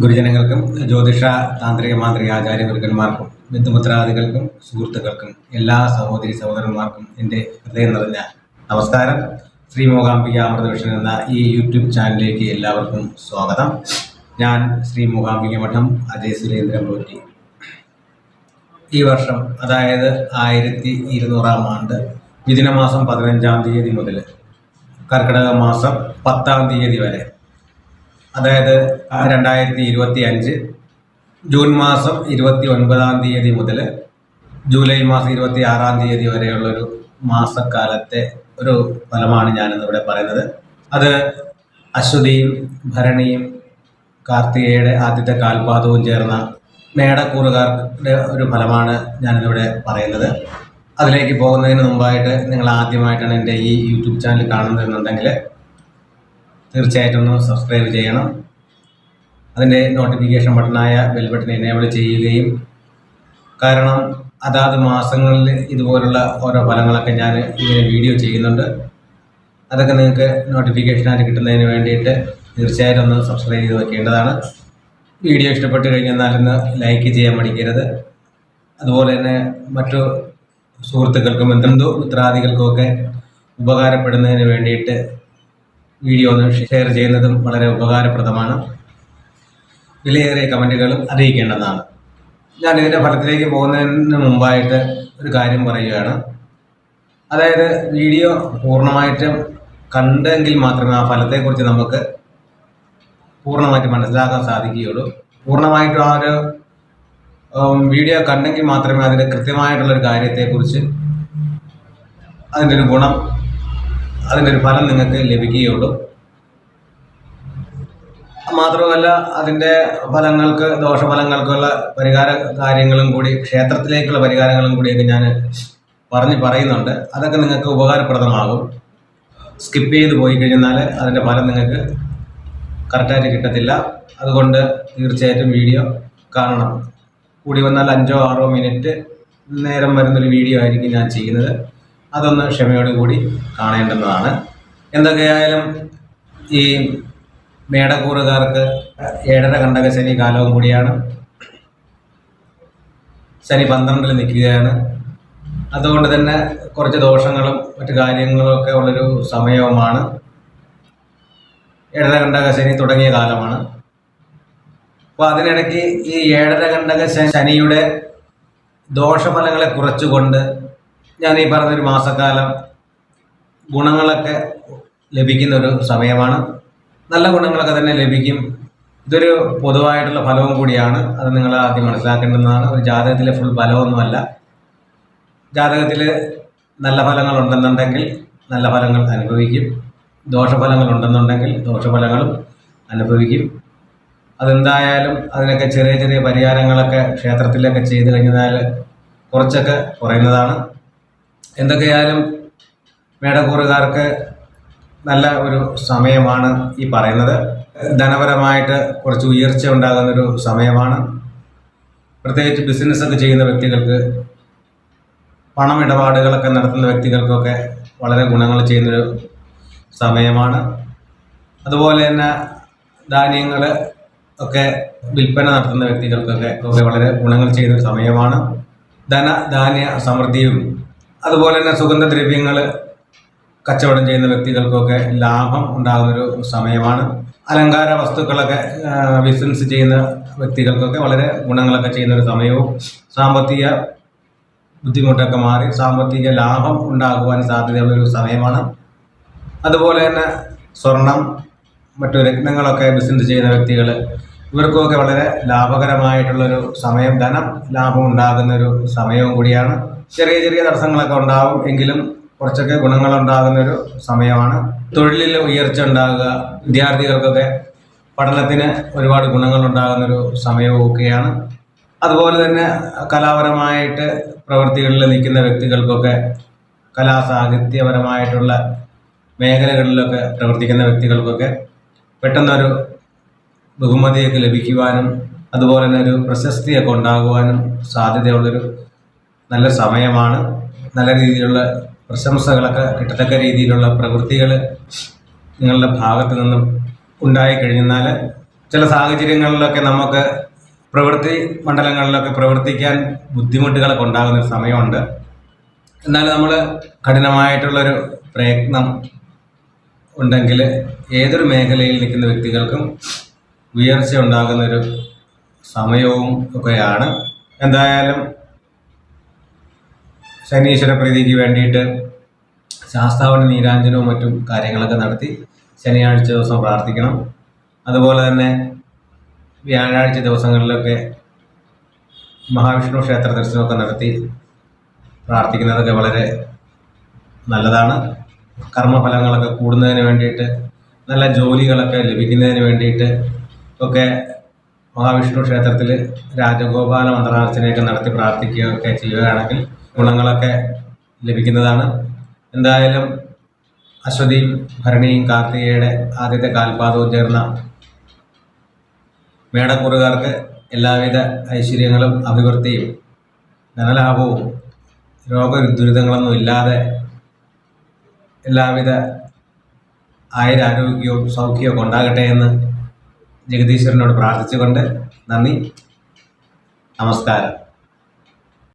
ഗുരുജനങ്ങൾക്കും ജ്യോതിഷ താന്ത്രിക മാന്ത്രിക ആചാര്യ ഗുരുക്കന്മാർക്കും ബന്ധുമിത്രാദികൾക്കും സുഹൃത്തുക്കൾക്കും എല്ലാ സഹോദരി സഹോദരന്മാർക്കും എന്റെ ഹൃദയം നിറഞ്ഞ നമസ്കാരം. ശ്രീ മൂകാംബിക അമൃതവിഷൻ എന്ന ഈ യൂട്യൂബ് ചാനലിലേക്ക് എല്ലാവർക്കും സ്വാഗതം. ഞാൻ ശ്രീ മൂകാംബിക മഠം അജയ് സുരേന്ദ്രൻ പോറ്റി. ഈ വർഷം അതായത് ആയിരത്തി ഇരുന്നൂറാം ആണ്ട് മിഥുനമാസം പതിനഞ്ചാം തീയതി മുതൽ കർക്കിടക മാസം പത്താം തീയതി വരെ അതായത് രണ്ടായിരത്തി ഇരുപത്തി അഞ്ച് ജൂൺ മാസം ഇരുപത്തി ഒൻപതാം തീയതി മുതൽ ജൂലൈ മാസം ഇരുപത്തി ആറാം തീയതി വരെയുള്ളൊരു മാസക്കാലത്തെ ഒരു ഫലമാണ് ഞാനിന്നിവിടെ പറയുന്നത്. അത് അശ്വതിയും ഭരണിയും കാർത്തികയുടെ ആദ്യത്തെ കാൽപാദവും ചേർന്ന മേടക്കൂറുകാരുടെ ഒരു ഫലമാണ് ഞാനിന്നിവിടെ പറയുന്നത്. അതിലേക്ക് പോകുന്നതിന് മുമ്പായിട്ട് നിങ്ങൾ ആദ്യമായിട്ടാണ് എന്റെ ഈ യൂട്യൂബ് ചാനൽ കാണുന്നതെന്നുണ്ടെങ്കിൽ തീർച്ചയായിട്ടും ഒന്ന് സബ്സ്ക്രൈബ് ചെയ്യണം. അതിന്റെ നോട്ടിഫിക്കേഷൻ ബട്ടണായ ബെൽ ബട്ടൺ എനേബിൾ ചെയ്യുകയും കാരണം അതാത് മാസങ്ങളിൽ ഇതുപോലുള്ള ഓരോ ഫലങ്ങളൊക്കെ ഞാൻ ഇങ്ങനെ വീഡിയോ ചെയ്യുന്നുണ്ട്. അതൊക്കെ നിങ്ങൾക്ക് നോട്ടിഫിക്കേഷനായിട്ട് കിട്ടുന്നതിന് വേണ്ടിയിട്ട് തീർച്ചയായിട്ടും ഒന്ന് സബ്സ്ക്രൈബ് ചെയ്ത് വെക്കേണ്ടതാണ്. വീഡിയോ ഇഷ്ടപ്പെട്ട് കഴിഞ്ഞാൽ ഒന്ന് ലൈക്ക് ചെയ്യാൻ മടിക്കരുത്. അതുപോലെ തന്നെ മറ്റു സുഹൃത്തുക്കൾക്കും എന്തെന്തോ മിത്രാദികൾക്കും ഒക്കെ ഉപകാരപ്പെടുന്നതിന് വേണ്ടിയിട്ട് വീഡിയോ ഒന്ന് ഷെയർ ചെയ്യുന്നതും വളരെ ഉപകാരപ്രദമാണ്. വിലയേറിയ കമന്റുകളും അറിയിക്കേണ്ടതാണ്. ഞാൻ ഇതിന്റെ ഫലത്തിലേക്ക് പോകുന്നതിന് മുമ്പായിട്ട് ഒരു കാര്യം പറയുകയാണ്. അതായത് വീഡിയോ പൂർണമായിട്ടും കണ്ടെങ്കിൽ മാത്രമേ ആ ഫലത്തെക്കുറിച്ച് നമുക്ക് പൂർണമായിട്ട് മനസ്സിലാക്കാൻ സാധിക്കുകയുള്ളൂ. പൂർണമായിട്ടും ആ ഒരു വീഡിയോ കണ്ടെങ്കിൽ മാത്രമേ അതിന്റെ കൃത്യമായിട്ടുള്ളൊരു കാര്യത്തെക്കുറിച്ച് അതിന്റെ ഒരു ഗുണം അതിന്റെ ഒരു ഫലം നിങ്ങൾക്ക് ലഭിക്കുകയുള്ളൂ. മാത്രമല്ല അതിന്റെ ഫലങ്ങൾക്ക് ദോഷഫലങ്ങൾക്കുള്ള പരിഹാര കാര്യങ്ങളും കൂടി ക്ഷേത്രത്തിലേക്കുള്ള പരിഹാരങ്ങളും കൂടിയൊക്കെ ഞാൻ പറഞ്ഞ് പറയുന്നുണ്ട്. അതൊക്കെ നിങ്ങൾക്ക് ഉപകാരപ്രദമാകും. സ്കിപ്പ് ചെയ്ത് പോയി കഴിഞ്ഞാൽ അതിന്റെ ഫലം നിങ്ങൾക്ക് കറക്റ്റായിട്ട് കിട്ടത്തില്ല. അതുകൊണ്ട് തീർച്ചയായിട്ടും വീഡിയോ കാണണം. കൂടി വന്നാൽ അഞ്ചോ ആറോ മിനിറ്റ് നേരം വരുന്നൊരു വീഡിയോ ആയിരിക്കും ഞാൻ ചെയ്യുന്നത്. അതൊന്ന് ക്ഷമയോട് കൂടി കാണേണ്ടുന്നതാണ്. എന്തൊക്കെയായാലും ഈ മേടക്കൂറുകാർക്ക് ഏഴര കണ്ടക ശനി കാലവും കൂടിയാണ്. ശനി പന്ത്രണ്ടിൽ നിൽക്കുകയാണ്. അതുകൊണ്ട് തന്നെ കുറച്ച് ദോഷങ്ങളും മറ്റു കാര്യങ്ങളും ഒക്കെ ഉള്ളൊരു സമയവുമാണ്. ഏഴര കണ്ടക ശനി തുടങ്ങിയ കാലമാണ്. അപ്പോൾ അതിനിടയ്ക്ക് ഈ ഏഴര കണ്ടക ശനിയുടെ ദോഷഫലങ്ങളെ കുറച്ചുകൊണ്ട് ഞാൻ ഈ പറഞ്ഞൊരു മാസക്കാലം ഗുണങ്ങളൊക്കെ ലഭിക്കുന്ന ഒരു സമയമാണ്. നല്ല ഗുണങ്ങളൊക്കെ തന്നെ ലഭിക്കും. ഇതൊരു പൊതുവായിട്ടുള്ള ഫലവും കൂടിയാണ്. അത് നിങ്ങൾ ആദ്യം മനസ്സിലാക്കേണ്ടതാണ്. ഒരു ജാതകത്തിലെ ഫുൾ ഫലമൊന്നുമല്ല. ജാതകത്തിൽ നല്ല ഫലങ്ങൾ ഉണ്ടെന്നുണ്ടെങ്കിൽ നല്ല ഫലങ്ങൾ അനുഭവിക്കും. ദോഷഫലങ്ങൾ ഉണ്ടെന്നുണ്ടെങ്കിൽ ദോഷഫലങ്ങളും അനുഭവിക്കും. അതെന്തായാലും അതിനൊക്കെ ചെറിയ ചെറിയ പരിഹാരങ്ങളൊക്കെ ക്ഷേത്രത്തിലൊക്കെ ചെയ്ത് കഴിഞ്ഞാൽ കുറച്ചൊക്കെ കുറയുന്നതാണ്. എന്തൊക്കെയായാലും മേടക്കൂറുകാർക്ക് നല്ല ഒരു സമയമാണ് ഈ പറയുന്നത്. ധനപരമായിട്ട് കുറച്ച് ഉയർച്ച ഉണ്ടാകുന്നൊരു സമയമാണ്. പ്രത്യേകിച്ച് ബിസിനസ്സൊക്കെ ചെയ്യുന്ന വ്യക്തികൾക്ക് പണമിടപാടുകളൊക്കെ നടത്തുന്ന വ്യക്തികൾക്കൊക്കെ വളരെ ഗുണങ്ങൾ ചെയ്യുന്നൊരു സമയമാണ്. അതുപോലെ തന്നെ ധാന്യങ്ങൾ ഒക്കെ വിൽപ്പന നടത്തുന്ന വ്യക്തികൾക്കൊക്കെ വളരെ ഗുണങ്ങൾ ചെയ്യുന്നൊരു സമയമാണ്. ധന ധാന്യ സമൃദ്ധിയും അതുപോലെ തന്നെ സുഗന്ധദ്രവ്യങ്ങൾ കച്ചവടം ചെയ്യുന്ന വ്യക്തികൾക്കൊക്കെ ലാഭം ഉണ്ടാകുന്നൊരു സമയമാണ്. അലങ്കാര വസ്തുക്കളൊക്കെ ബിസിനസ് ചെയ്യുന്ന വ്യക്തികൾക്കൊക്കെ വളരെ ഗുണങ്ങളൊക്കെ ചെയ്യുന്ന ഒരു സമയവും. സാമ്പത്തിക ബുദ്ധിമുട്ടൊക്കെ മാറി സാമ്പത്തിക ലാഭം ഉണ്ടാകുവാൻ സാധ്യതയുള്ളൊരു സമയമാണ്. അതുപോലെ തന്നെ സ്വർണം മറ്റു രത്നങ്ങളൊക്കെ ബിസിനസ് ചെയ്യുന്ന വ്യക്തികൾ ഇവർക്കൊക്കെ വളരെ ലാഭകരമായിട്ടുള്ളൊരു സമയം ധനം ലാഭം ഉണ്ടാകുന്ന ഒരു സമയവും കൂടിയാണ്. ചെറിയ ചെറിയ തടസ്സങ്ങളൊക്കെ ഉണ്ടാവും എങ്കിലും കുറച്ചൊക്കെ ഗുണങ്ങൾ ഉണ്ടാകുന്ന ഒരു സമയമാണ്. തൊഴിലിൽ ഉയർച്ച ഉണ്ടാകുക വിദ്യാർത്ഥികൾക്കൊക്കെ പഠനത്തിന് ഒരുപാട് ഗുണങ്ങളുണ്ടാകുന്ന ഒരു സമയവും ഒക്കെയാണ്. അതുപോലെ തന്നെ കലാപരമായിട്ട് പ്രവൃത്തികളിൽ നിൽക്കുന്ന വ്യക്തികൾക്കൊക്കെ കലാസാഹിത്യപരമായിട്ടുള്ള മേഖലകളിലൊക്കെ പ്രവർത്തിക്കുന്ന വ്യക്തികൾക്കൊക്കെ പെട്ടെന്നൊരു ബഹുമതിയൊക്കെ ലഭിക്കുവാനും അതുപോലെ തന്നെ ഒരു പ്രശസ്തിയൊക്കെ ഉണ്ടാകുവാനും സാധ്യതയുള്ളൊരു നല്ല സമയമാണ്. നല്ല രീതിയിലുള്ള പ്രശംസകളൊക്കെ കിട്ടത്തക്ക രീതിയിലുള്ള പ്രവൃത്തികൾ നിങ്ങളുടെ ഭാഗത്ത് നിന്നും ഉണ്ടായിക്കഴിഞ്ഞാൽ ചില സാഹചര്യങ്ങളിലൊക്കെ നമുക്ക് പ്രവൃത്തി മണ്ഡലങ്ങളിലൊക്കെ പ്രവർത്തിക്കാൻ ബുദ്ധിമുട്ടുകളൊക്കെ ഉണ്ടാകുന്ന ഒരു സമയമുണ്ട്. എന്നാൽ നമ്മൾ കഠിനമായിട്ടുള്ളൊരു പ്രയത്നം ഉണ്ടെങ്കിൽ ഏതൊരു മേഖലയിൽ നിൽക്കുന്ന വ്യക്തികൾക്കും ഉയർച്ച ഉണ്ടാകുന്നൊരു സമയവും ഒക്കെയാണ്. എന്തായാലും ശനീശ്വര പ്രീതിക്ക് വേണ്ടിയിട്ട് ശാസ്താവിന് നീരാഞ്ജനവും മറ്റും കാര്യങ്ങളൊക്കെ നടത്തി ശനിയാഴ്ച ദിവസം പ്രാർത്ഥിക്കണം. അതുപോലെ തന്നെ വ്യാഴാഴ്ച ദിവസങ്ങളിലൊക്കെ മഹാവിഷ്ണു ക്ഷേത്ര ദർശനമൊക്കെ നടത്തി പ്രാർത്ഥിക്കുന്നതൊക്കെ വളരെ നല്ലതാണ്. കർമ്മഫലങ്ങളൊക്കെ കൂടുന്നതിന് വേണ്ടിയിട്ട് നല്ല ജോലികളൊക്കെ ലഭിക്കുന്നതിന് വേണ്ടിയിട്ട് ഒക്കെ മഹാവിഷ്ണു ക്ഷേത്രത്തിൽ രാജഗോപാല മന്ത്രാർച്ചനയൊക്കെ നടത്തി പ്രാർത്ഥിക്കുകയൊക്കെ ചെയ്യുകയാണെങ്കിൽ ഗുണങ്ങളൊക്കെ ലഭിക്കുന്നതാണ്. എന്തായാലും അശ്വതിയും ഭരണിയും കാർത്തികയുടെ ആദ്യത്തെ കാൽപാദവും ചേർന്ന മേടക്കുറുകാർക്ക് എല്ലാവിധ ഐശ്വര്യങ്ങളും അഭിവൃദ്ധിയും ധനലാഭവും രോഗദുരിതങ്ങളൊന്നും ഇല്ലാതെ എല്ലാവിധ ആയുരാരോഗ്യവും സൗഖ്യവും ഉണ്ടാകട്ടെ എന്ന് ജഗദീശ്വരനോട് പ്രാർത്ഥിച്ചുകൊണ്ട് നന്ദി. നമസ്കാരം.